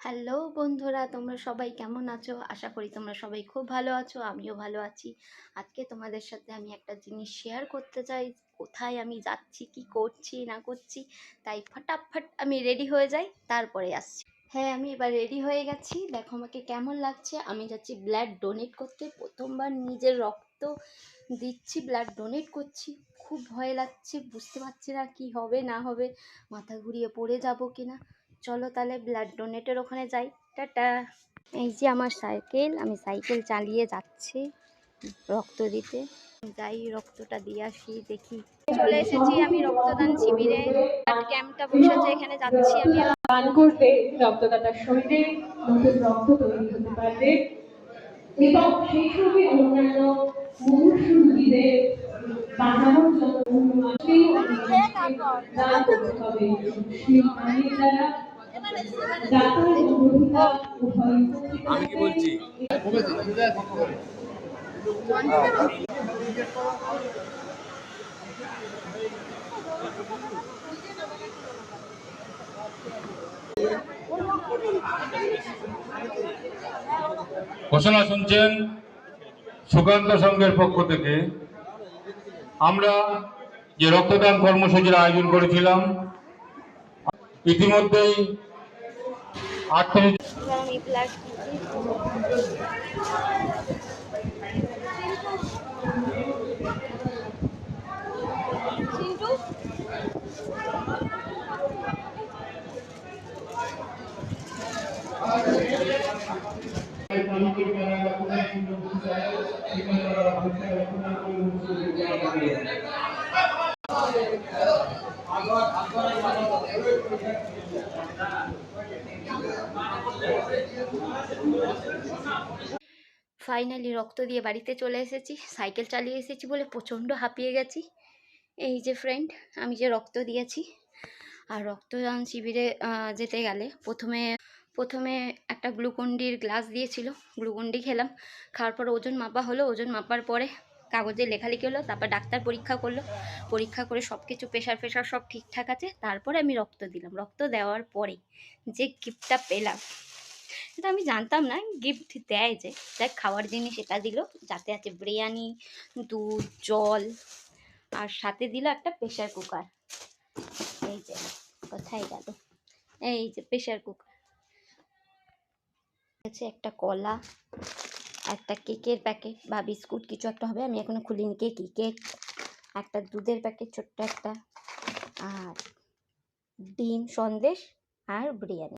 Hello বন্ধুরা, তোমরা সবাই কেমন আছো? আশা করি তোমরা সবাই খুব ভালো আছো, আমিও ভালো আছি। আজকে তোমাদের সাথে আমি একটা জিনিস শেয়ার করতে চাই, কোথায় আমি যাচ্ছি, কি করছি, না করছি, তাই ফটাফট আমি রেডি হয়ে যাই, তারপরে আসছি। হ্যাঁ আমি এবার রেডি হয়ে গেছি। দেখো আমাকে কেমন লাগছে। আমি যাচ্ছি ব্লাড ডোনেট করতে। প্রথমবার নিজের রক্ত দিচ্ছি ব্লাড ডোনেট করছি। খুব ভয় লাগছে, বুঝতে পারছি না কি হবে, না হবে, মাথা ঘুরিয়ে পড়ে যাব কিনা। চলো তাহলে ব্লাড ডোনেটের ওখানে যাই। টাটা। এই যে আমার সাইকেল আমি সাইকেল চালিয়ে যাচ্ছি রক্ত দিতে। যাই, রক্তটা দিয়ে আসি, দেখি। চলে এসেছি আমি রক্তদান শিবিরে। ক্যাম্পটা বসেছে, এখানে যাচ্ছি আমি। দান করবে রক্তদাতার শরীরে নতুন রক্ত তৈরি পারবে। এবং সেই সঙ্গে অন্যান্য মুমূর্ষু বাঁচানোর জন্য দান করতে হবে। আমি কি বলছি? ঘোষণা শুনছেন সুকান্ত সংঘের পক্ষ থেকে। আমরা যে রক্তদান কর্মসূচির আয়োজন করেছিলাম, ইতিমধ্যেই আটত্রিশ এবার ফাইনালি রক্ত দিয়ে বাড়িতে চলে এসেছি, সাইকেল চালিয়ে এসেছি বলে প্রচণ্ড হাঁপিয়ে গেছি। এই যে ফ্রেন্ড আমি যে রক্ত দিয়েছি, আর রক্তদান শিবিরে যেতে গেলে প্রথমে প্রথমে একটা গ্লুকন্ডির গ্লাস দিয়েছিল, গ্লুকন্ডি খেলাম, খাওয়ার পর ওজন মাপা হলো, ওজন মাপার পরে কাগজে লেখালেখি হলো, তারপর ডাক্তার পরীক্ষা করল, পরীক্ষা করে সব কিছু প্রেশার ফেশার সব ঠিকঠাক আছে, তারপরে আমি রক্ত দিলাম, রক্ত দেওয়ার পরে যে গিফটটা পেলাম সেটা আমি জানতাম না। গিফট দেয় যে দেখ খাওয়ার জিনিস এটা দিল। যাতে আছে বিরিয়ানি, দুধ, জল, আর সাথে দিল একটা প্রেশার কুকার এই যে, কোথায় গেল? এই যে প্রেশার কুকার আছে একটা কলা, একটা কেকের প্যাকেট বা বিস্কুট কিছু একটা হবে। আমি এখনও খুলিনি কেক কেক একটা দুধের প্যাকেট ছোট্ট একটা, আর ডিম সন্দেশ আর বিরিয়ানি।